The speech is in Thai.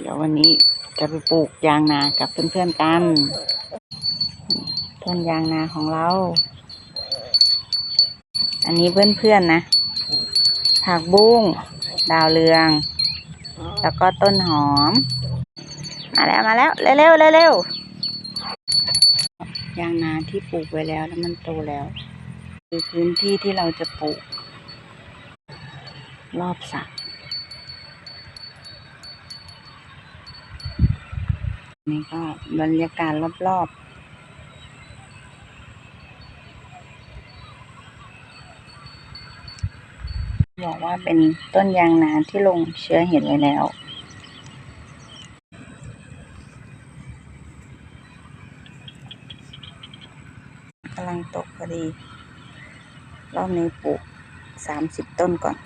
เดี๋ยววันนี้จะไปปลูกยางนากับเพื่อนๆกัน ต้นยางนาของเรา อันนี้เพื่อนๆนะ ผักบุ้ง ดาวเรือง แล้วก็ต้นหอม มาแล้วมาแล้ว เร็วๆเร็วๆยางนาที่ปลูกไว้แล้วแล้วมันโตแล้ว คือพื้นที่ที่เราจะปลูก รอบสระ นี่ก็บรรยากาศรอบๆบอกว่าเป็นต้นยางนาที่ลงเชื้อเห็ดไว้แล้ว กำลังตกพอดี รอบนี้ปลูกสามสิบต้นก่อน